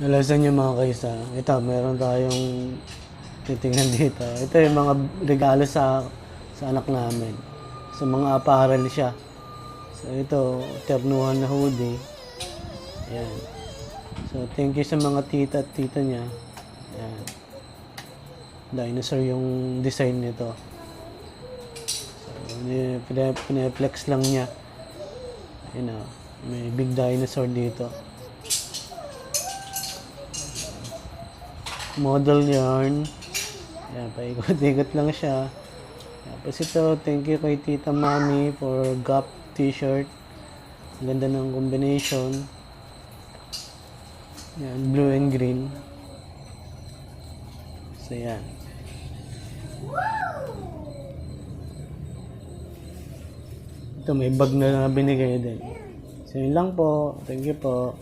Nalasan niyo mga kaysa. Ito, meron tayong titingnan dito. Ito yung mga regalo sa sa anak namin. Sa mga apparel siya. So ito, ternuhan na hoodie. Ayan. So thank you sa mga tita at tita niya. Ayan. Dinosaur yung design nito. So, pineflex lang niya. Ayun o. May big dinosaur dito. Model yarn. Yan, paikot-ikot lang siya. Tapos ito, thank you kay Tita Mami for Gap t-shirt. Ang ganda ng combination. Yan, blue and green. So, yan. Ito, may bag na binigay din. So, yun lang po. Thank you po.